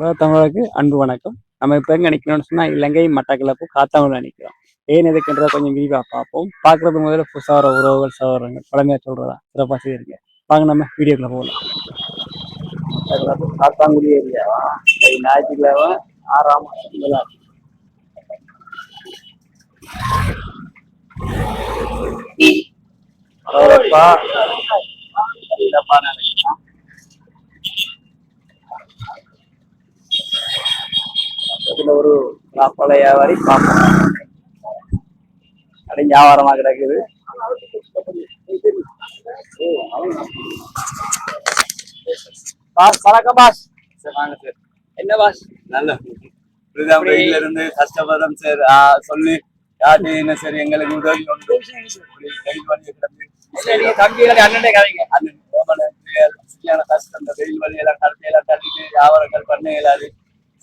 உலக தமிழருக்கு அன்பு வணக்கம். நம்ம இப்போ எங்கே நிற்கணும்னு சொன்னால் இலங்கை மட்டக்கிழப்பு காத்தாமல நிற்கிறோம் ஏன் எதுக்குன்றத கொஞ்சம் விரிவாக பார்ப்போம். பார்க்குறது முதல்ல புதுசாக வர உறவுகள் சகோதரங்கள் பழமையாக சொல்கிறதா சிறப்பாக செய்யிருங்க வாங்க நம்ம வீடியோக்குள்ள போகலாம். காத்தாங்குடி ஏரியாவா ஞாயிற்றுக்கிழமை ஆறாம் மாதம் பரவாயில்லப்பா இதுல ஒரு நாற்பது வியாபாரி பார்ப்போம். கடை வியாபாரமா கிடக்குது. பாஸ் வணக்கம் பாஸ். என்ன பாஸ்? நல்ல வெயில இருந்து கஷ்டப்படுறோம் சார். சொல்லி யாரு என்ன சார் எங்களுக்கு உதவி உண்டு. தம்பியில அண்ணனே கதைங்க சரியான கஷ்டம் இந்த வெயில் வழியெல்லாம் கருத்தையெல்லாம் தள்ளிட்டு வியாபாரங்கள் பண்ண இயலாது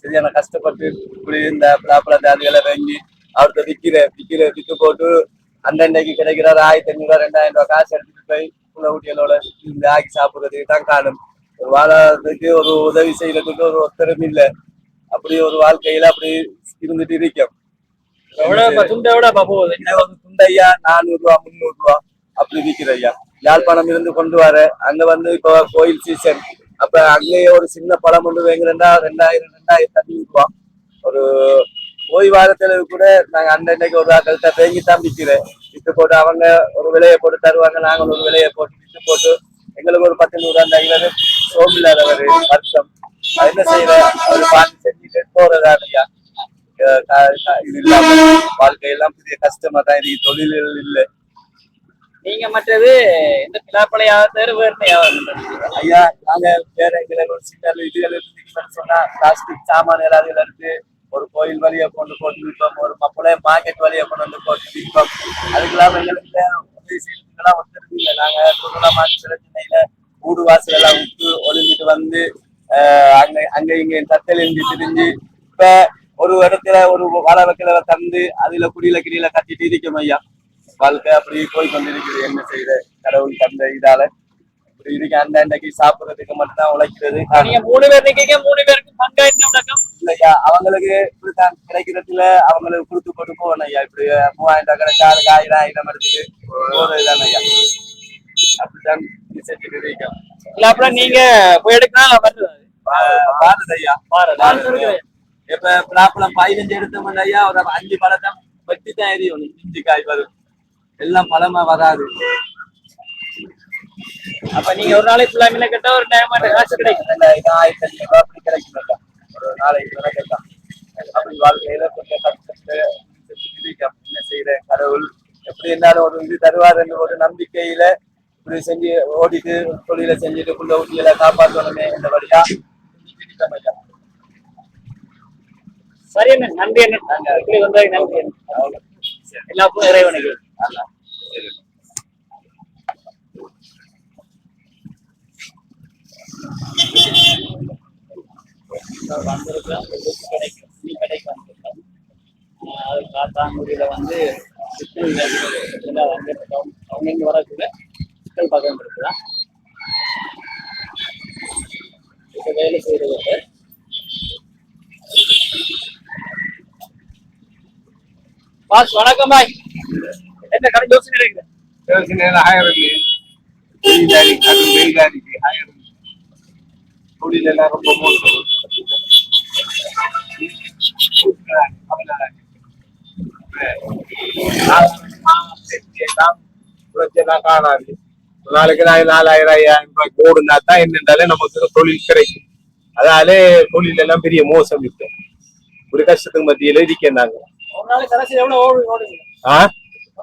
சரியான கஷ்டப்பட்டு இப்படி இந்த பிளாப்பழ தாதிகளை வாங்கி அவர்கிட்ட விக்கிற விக்கிற வித்து போட்டு அன்னன்னைக்கு கிடைக்கிற ஒரு ஆயிரத்தி ஐநூறு ரூபா ரெண்டாயிரம் ரூபாய் காசு எடுத்துட்டு போய் உள்ள ஊட்டியலோட இந்த ஆக்கி சாப்பிடுறதுக்கு தான் காணும் ஒரு வாழ்றதுக்கு ஒரு உதவி செய்யறதுக்கு ஒரு ஒத்தரும் இல்லை. அப்படி ஒரு வாழ்க்கையில அப்படி இருந்துட்டு இருக்கோம் துண்டை எவ்வளோ போகுது? துண்டையா? நானூறு ரூபா முந்நூறு ரூபா அப்படி விக்கிற ஐயா. யாழ்ப்பாணம் இருந்து கொண்டு வர அங்க வந்து இப்போ கோயில் சீசன் அப்ப அங்கேயே ஒரு சின்ன படம் ஒன்று வேங்குறா ரெண்டாயிரம் ரெண்டாயிரம் தண்ணி விடுவோம் ஒரு ஓய் வாரத்துல கூட நாங்க அன்னைக்கு ஒரு ஆக்கள்கிட்ட தேங்கி தான் விற்கிறேன் வித்து போட்டு அவங்க ஒரு விலையை போட்டு தருவாங்க நாங்களும் ஒரு விலையை போட்டு வித்து போட்டு எங்களுக்கு ஒரு பத்து நூறு அந்த ஐநூறு சோமில்லாதவர் வருஷம் என்ன செய்யற ஒரு பார்த்து செஞ்சுட்டு போறதா ஐயா இது இல்லாம வாழ்க்கையெல்லாம் பெரிய கஷ்டமா தான் இருக்கு. தொழில்கள் இல்லை. நீங்க மற்றது இந்த பிளாப்பழையா தவிர ஐயா நாங்க வேற எங்களை ஒரு சின்ன இதுகள் இருந்துச்சுன்னு சொன்னா பிளாஸ்டிக் சாமான் ஏதாவது இருக்கு. ஒரு கோயில் வழியா கொண்டு போட்டு விற்போம். ஒரு மப்பளை மார்க்கெட் வழியா கொண்டு வந்து போட்டு விற்போம். அதுக்கெல்லாம் எங்களுக்கு உதவி செய்யறதுக்கெல்லாம் ஒத்துருக்கு இல்லை. நாங்க சுற்றுலா மாற்று சென்னையில ஊடு வாசல் எல்லாம் விட்டு ஒளிஞ்சிட்டு வந்து அங்க அங்க இங்க தத்தல் இருந்து திரிஞ்சு இப்ப ஒரு இடத்துல ஒரு வாழ வைக்கல தந்து அதுல குடியில கிடியில கட்டிட்டு இருக்கோம் ஐயா. வாழ்க்கை அப்படி போய் கொண்டிருக்குது என்ன செய்யற கடவுள் தந்த இதால. இப்படி இருக்கு. அந்த அன்னைக்கு சாப்பிடுறதுக்கு மட்டும்தான் உழைக்கிறது. நீங்க மூணு பேர் நிக்கீங்க மூணு பேருக்கு பங்கா என்ன உலகம்? இல்லையா? அவங்களுக்கு இப்படித்தான் கிடைக்கிறதுல அவங்களுக்கு கொடுத்து போட்டு போகணும் ஐயா. இப்படி மூவாயிரம் ரூபாய் கிடைச்சா அதுக்கு ஆயிரம் ஆயிரம் எடுத்துட்டு போறதுதான் ஐயா. அப்படித்தான் செஞ்சுட்டு இருக்கோம். பிளாப்பழம் நீங்க போய் எடுக்கலாம் பாருது ஐயா. பாருது. இப்ப பிளாப்பழம் பதினஞ்சு எடுத்தோம்னா ஐயா. ஒரு அஞ்சு பழத்தை வெட்டி தான் எரியும். இஞ்சி காய் வரும். எல்லாம் பழமா வராது. அப்ப நீங்க ஒரு நாளைக்கு ஃபுல்லா மீன கட்ட ஒரு டைம் காசு கிடைக்கும். இந்த இது ஆயிரத்தி அஞ்சு ரூபாய் அப்படி கிடைக்கும். ஒரு நாளைக்கு கிடைக்கலாம் அப்படி வாழ்க்கையில கொஞ்சம் இருக்கோம். என்ன செய்யற கடவுள் எப்படி இருந்தாலும் ஒரு இது தருவாருன்னு ஒரு நம்பிக்கையில இப்படி செஞ்சு ஓடிட்டு தொழிலை செஞ்சுட்டு புள்ள ஊட்டியில காப்பாற்றணுமே இந்த வழியா. சரி நன்றி என்ன நன்றி. எல்லாருக்கும் இறைவனுக்கு. கடைக்கு அது காத்தாங்குடியில வந்து சிக்கல் அவங்க இங்க வரக்குள்ள சிக்கல் பக்கம் இருக்குதான் இப்போ வேலை செய்யறது பாஸ் வணக்கம் பாய். என்ன கடை யோசனை இருக்குது யோசனையில ஆயிரம். வெயிலா இருக்கு, ஆயிரம். தொழில் எல்லாம் ரொம்ப மோசம். காணாது ஒரு நாளைக்கு நாலு நாலாயிரம் ஐயாயிரம் ரூபாய்க்கு ஓடுனா தான் என்னென்றாலே நமக்கு தொழில் கிடைக்கும் அதால தொழில் எல்லாம் பெரிய மோசம் இருக்கும் ஒரு கஷ்டத்துக்கு மத்தியில இருக்கேன் நாங்க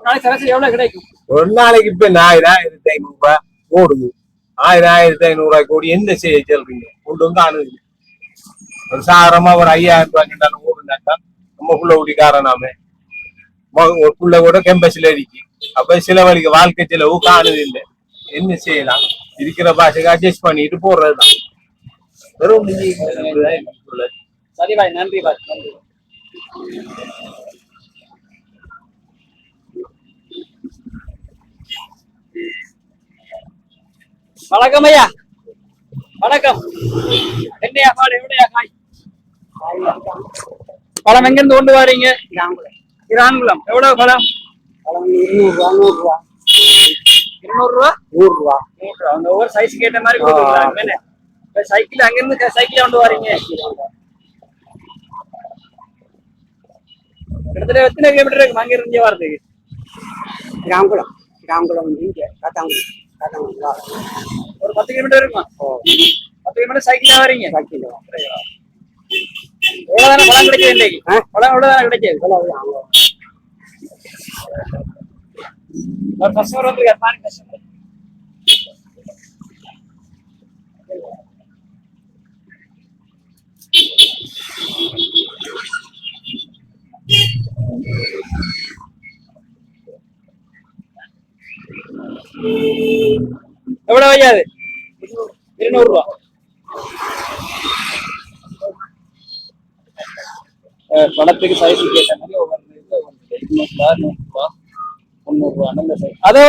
நாளைக்கு சராசரி எவ்வளவு ஒரு நாளைக்கு சராசரி எவ்வளவு கிடைக்கும்? ஒரு நாளைக்கு இப்ப ஆயிரம் ஆயிரத்தி ஐநூறு ரூபாய் ஓடுது. ஆயிரம் ஆயிரத்தி ஐநூறு ரூபாய் கோடி என்ன செய்ய சொல்றீங்க கொண்டு வந்து அணுகுது ஒரு சாதாரணமா ஒரு ஐயாயிரம் ரூபாய் கிட்டாலும் ஓடுனாக்கா நம்ம புள்ள ஊட்டிக்காரனாமே மொ- ஒரு புள்ள கூட கேம்பஸ்ல இருக்கு. அப்ப செலவழிக்க வாழ்க்கை செலவு காணுது இல்லை. என்ன செய்யலாம்? இருக்கிற பாஷைக்கு அட்ஜஸ்ட் பண்ணிட்டு போடுறதுதான் வெறும் நன்றி பாய் நன்றி வணக்கம் ஐயா. வணக்கம். என்னையா பாடு எவ்வளோயா காய்? பழம் எங்க இருந்து கொண்டு வரீங்க? கிராங்குளம் எவ்வளவு பழம்? இருநூறுவா? ரூபா நூறுரூவா நூறு ரூபா அந்த ஒவ்வொரு சைஸ்க்கு ஏற்ற மாதிரி இப்ப சைக்கிள் அங்க இருந்து சைக்கிள் கொண்டு வரீங்க. கிட்டத்தட்ட எத்தனை கிலோமீட்டர் இருக்கு? அங்க இருந்து இங்க வரதுக்கு கிராங்குளம் வந்து இங்கே காத்தாங்குடி ஒரு பத்து கிலோமீட்டர் இருக்குமா ஓ பத்து கிலோமீட்டர் சைக்கிள் வரீங்க சைக்கிள் எவ்வளவுதானே பழம் கிடைச்சது இன்னைக்கு ஆ? பழம் எவ்வளவுதானே கிடைச்சது எவ்வளவு அங்கே ஒரு கஸ்டமர் வந்து பாருங்க கஸ்டமர் எவ்வளவு ஐயாது இருநூறு ரூபா. படத்துக்கு சைஸ் கேட்ட மாதிரி ஒவ்வொரு இது ஒவ்வொரு இருநூறுபா நூறுரூவா முந்நூறுரூவா அந்த சைஸ் அதை